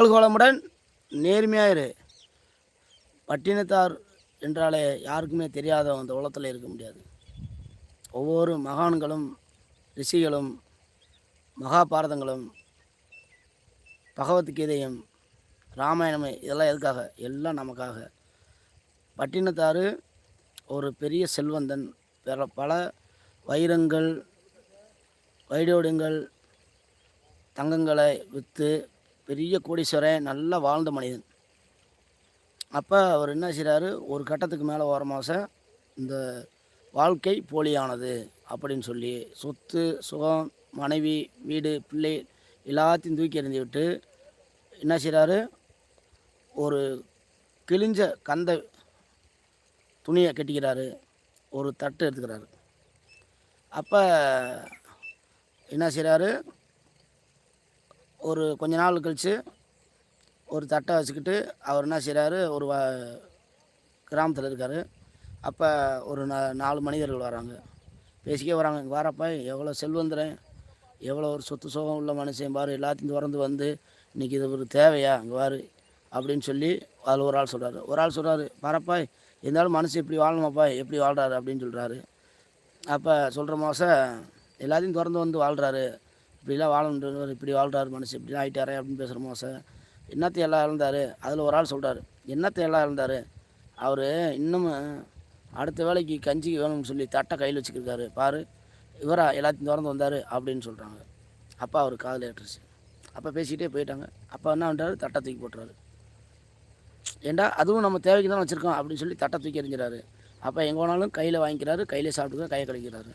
வாழ்கோளமுடன் நேர்மையாக இரு பட்டினத்தார் என்றாலே யாருக்குமே தெரியாத அந்த உலகத்தில் இருக்க முடியாது. ஒவ்வொரு மகான்களும் ரிஷிகளும் மகாபாரதங்களும் பகவத்கீதையும் ராமாயணம் இதெல்லாம் எதுக்காக? எல்லாம் நமக்காக. பட்டினத்தார் ஒரு பெரிய செல்வந்தன். பிற பல வைரங்கள் வைடோடுங்கள் தங்கங்களை விற்று பெரிய கோடீஸ்வரன் நல்லா வாழ்ந்த மனிதன். அப்போ அவர் என்ன செய்கிறாரு ஒரு கட்டத்துக்கு மேலே வர மாதம் இந்த வாழ்க்கை போலியானது அப்படின்னு சொல்லி சொத்து சுகம் மனைவி வீடு பிள்ளை எல்லாத்தையும் தூக்கி எறிஞ்சு விட்டு என்ன செய்கிறாரு ஒரு கிழிஞ்ச கந்த துணியை கட்டிக்கிறாரு. ஒரு தட்டு எடுத்துக்கிறாரு. அப்போ என்ன செய்கிறாரு ஒரு கொஞ்ச நாள் கழித்து ஒரு தட்டை வச்சுக்கிட்டு அவர் என்ன செய்கிறாரு ஒரு வ கிராமத்தில் இருக்கார். அப்போ ஒரு நா நாலு மனிதர்கள் வராங்க. பேசிக்கே வராங்க இங்கே வாரப்பா எவ்வளோ செல்வந்தரன் எவ்வளோ ஒரு சொத்து சுகம் உள்ள மனுஷன் பாரு எல்லாத்தையும் திறந்து வந்து இன்றைக்கி இது ஒரு தேவையா இங்கே வாரு அப்படின்னு சொல்லி அதில் ஒரு ஆள் சொல்கிறாரு ஒரு ஆள் சொல்கிறாரு பாரப்பா இருந்தாலும் மனுஷன் இப்படி வாழணுமாப்பா எப்படி வாழ்கிறாரு அப்படின்னு சொல்கிறாரு அப்போ சொல்கிற மாதம் எல்லாத்தையும் திறந்து வந்து வாழ்கிறாரு இப்படிலாம் வாழணுன்றவர் இப்படி வாழ்கிறார் மனுஷன் இப்படிலாம் ஆகிட்டாரே அப்படின்னு பேசுகிறோமா சார் என்னத்தை எல்லாம் இழந்தார்? அதில் ஒரு ஆள் சொல்கிறாரு என்னத்தை எல்லாம் இழந்தார்? அவர் இன்னமும் அடுத்த வேலைக்கு கஞ்சிக்கு வேணும்னு சொல்லி தட்டை கையில் வச்சுக்கிருக்காரு. பாரு இவரா எல்லாத்தையும் திறந்து வந்தார் அப்படின்னு சொல்கிறாங்க அப்பா அவர் காதில் ஏற்றுச்சு. அப்போ பேசிக்கிட்டே போயிட்டாங்க. அப்பா என்ன பண்ணுறாரு தட்டை தூக்கி போட்டுறாரு. ஏண்டா அதுவும் நம்ம தேவைக்கு தான் வச்சுருக்கோம் அப்படின்னு சொல்லி தட்டை தூக்கி எறிஞ்சிறாரு. அப்போ எங்கே போனாலும் கையில் வாங்கிக்கிறாரு கையில் சாப்பிட்டுக்க கையை கழிக்கிறாரு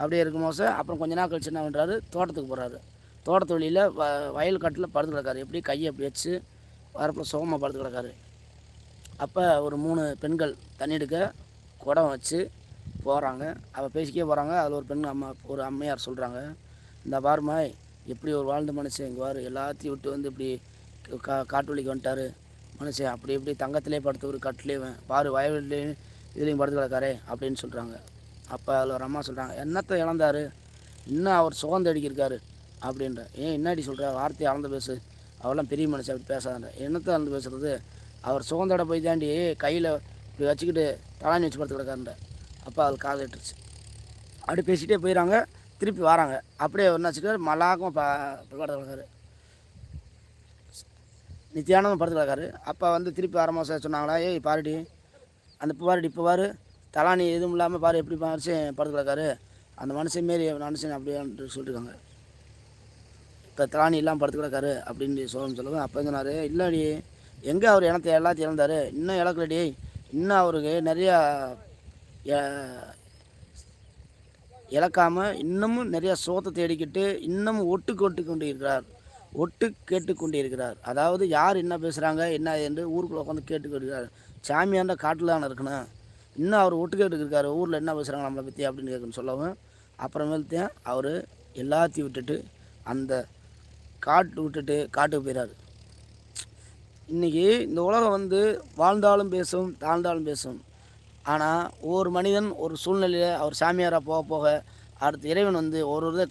அப்படியே இருக்கும் போது அப்புறம் கொஞ்ச நாள் கழிச்சு என்ன பண்ணுறாரு தோட்டத்துக்கு போகிறாரு தோட்டத்து வழியில் வ வயல் காட்டில் படுத்து கிடக்காரு. எப்படி கையை அப்படி வச்சு வரப்பில் சுகமாக படுத்து கிடக்காரு. அப்போ ஒரு மூணு பெண்கள் தண்ணி எடுக்க குடம் வச்சு போகிறாங்க அவள் பேசிக்கே போகிறாங்க அதில் ஒரு பெண் அம்மா ஒரு அம்மையார் சொல்கிறாங்க இந்த பாருமாய் எப்படி ஒரு வாழ்ந்த மனுஷன் இங்கே வார். எல்லாத்தையும் விட்டு வந்து இப்படி கா காட்டுவழிக்கு வந்துட்டார் வந்துட்டாரு. மனுஷன் அப்படி இப்படி தங்கத்திலே படுத்து ஒரு கட்டிலே பாரு வயல்லையும் இதுலேயும் படுத்து கிடக்காரே அப்படின்னு சொல்கிறாங்க அப்போ அதில் ஒரு அம்மா சொல்கிறாங்க என்னத்தை இழந்தாரு? இன்னும் அவர் சுகம் தேடிக்கிருக்காரு. அப்படின்ற. ஏன் என்னாடி சொல்கிற வார்த்தையை அளந்து பேசு. அவெல்லாம் பெரிய மனுஷன் அப்படி பேசாத. என்னத்தை அளந்து பேசுறது? அவர் சுகம் தேட போய் தாண்டி கையில் இப்படி வச்சுக்கிட்டு தலாணி வச்சு படுத்து கிடக்காருன்ற. அப்போ அதில் காதலிட்டுருச்சு அப்படி பேசிகிட்டே போயிடறாங்க திருப்பி வராங்க. அப்படியே என்ன வச்சுக்காரு மலாக்கும் படுத்து கிடக்காரு. நித்தியானமும் படுத்து கிடக்காரு. அப்போ வந்து திருப்பி வர மாதம் சொன்னாங்களா ஏய் பாருடி. அந்த இப்போ பாருடி இப்போ பாரு. தலானி எதுவும் இல்லாமல் பாரு எப்படி மனுஷன் படுத்து கிடக்காரு. அந்த மனுஷன் மாரி மனுஷன் அப்படின்ட்டு சொல்லியிருக்காங்க இப்போ தலானி இல்லாமல் படுத்து கிடக்காரு அப்படின்னு சொல்ல சொல்லுவேன் அப்போ சொன்னார்? இல்லடி எங்கே அவர் இனத்தை எல்லாத்தையும் இழந்தார். இன்னும் இழக்கலடி. இன்னும் அவருக்கு நிறையா இழக்காமல் இன்னமும் நிறையா சோத்தை தேடிக்கிட்டு இன்னமும் ஒட்டு கொட்டு கொண்டு இருக்கிறார் ஒட்டு கேட்டு கொண்டு இருக்கிறார் அதாவது யார் என்ன பேசுகிறாங்க என்ன என்று ஊருக்குள்ளே உட்காந்து கேட்டுக்கிட்டு சாமியாண்ட காட்டில் தானே இருக்கணும். இன்னும் அவர் ஒட்டு இருக்கார் ஊரில் என்ன பேசுகிறாங்க நம்மளை பற்றி அப்படின்னு கேட்கணும் சொல்லவும் அப்புறமேல்தான் அவர் எல்லாத்தையும் விட்டுட்டு அந்த காட்டு விட்டுட்டு காட்டுக்கு போயிறாரு. இன்றைக்கி இந்த உலகம் வந்து வாழ்ந்தாலும் பேசும் தாழ்ந்தாலும் பேசும். ஆனால் ஒவ்வொரு மனிதன் ஒரு சூழ்நிலையில் அவர் சாமியாராக போக போக அடுத்து இறைவன் வந்து ஒரு ஒரு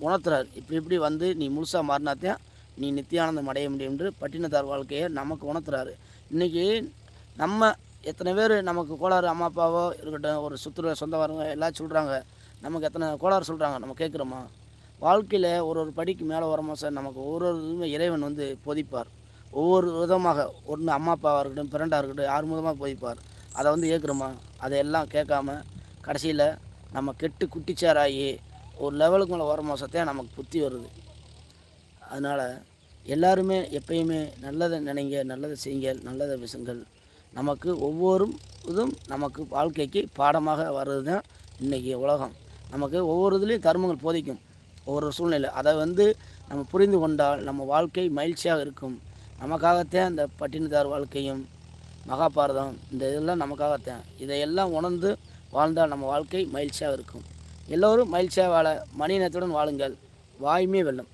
உணர்த்துறார். இப்படி இப்படி வந்து நீ முழுசாக மாறினாத்தான் நீ நித்தியானந்தம் அடைய முடியும் என்று பட்டினத்தார் வாழ்க்கையை நமக்கு உணர்த்துறாரு. இன்றைக்கி நம்ம எத்தனை பேர் நமக்கு கோளாறு அம்மா அப்பாவோ இருக்கட்டும் ஒரு சுற்றுலா சொந்தக்காரங்க எல்லாம் சொல்கிறாங்க நமக்கு எத்தனை கோளாறு சொல்கிறாங்க நம்ம கேட்குறோமா? வாழ்க்கையில் ஒரு ஒரு படிக்கு மேலே வரமா சார் நமக்கு ஒரு ஒரு இதுவுமே இறைவன் வந்து பொதிப்பார். ஒவ்வொரு விதமாக ஒன்று அம்மா அப்பாவாக இருக்கட்டும் பிறண்டாக இருக்கட்டும் யார் மூலமாக பொதிப்பார். அதை வந்து ஏற்கிறோமா? அதையெல்லாம் கேட்காம கடைசியில் நம்ம கெட்டு குட்டிச்சாராகி ஒரு லெவலுக்கு மேலே வர மாதத்தையும் நமக்கு புத்தி வருது. அதனால் எல்லாருமே எப்பயுமே நல்லதை நினைங்க நல்லதை செய்யுங்கள் நல்லதை விசுங்கள் நமக்கு ஒவ்வொரு இதுவும் நமக்கு வாழ்க்கைக்கு பாடமாக வர்றது தான் இன்றைக்கி உலகம். நமக்கு ஒவ்வொரு இதுலேயும் தர்மங்கள் போதிக்கும். ஒவ்வொரு சூழ்நிலை. அதை வந்து நம்ம புரிந்து கொண்டால் நம்ம வாழ்க்கை மகிழ்ச்சியாக இருக்கும். நமக்காகத்தான் இந்த பட்டினிதார் வாழ்க்கையும் மகாபாரதம் இந்த இதெல்லாம் நமக்காகத்தான். இதையெல்லாம் உணர்ந்து வாழ்ந்தால் நம்ம வாழ்க்கை மகிழ்ச்சியாக இருக்கும். எல்லோரும் மகிழ்ச்சியாக வாழ மனிதத்துடன் வாழுங்கள். வாய்மே வெல்லும்.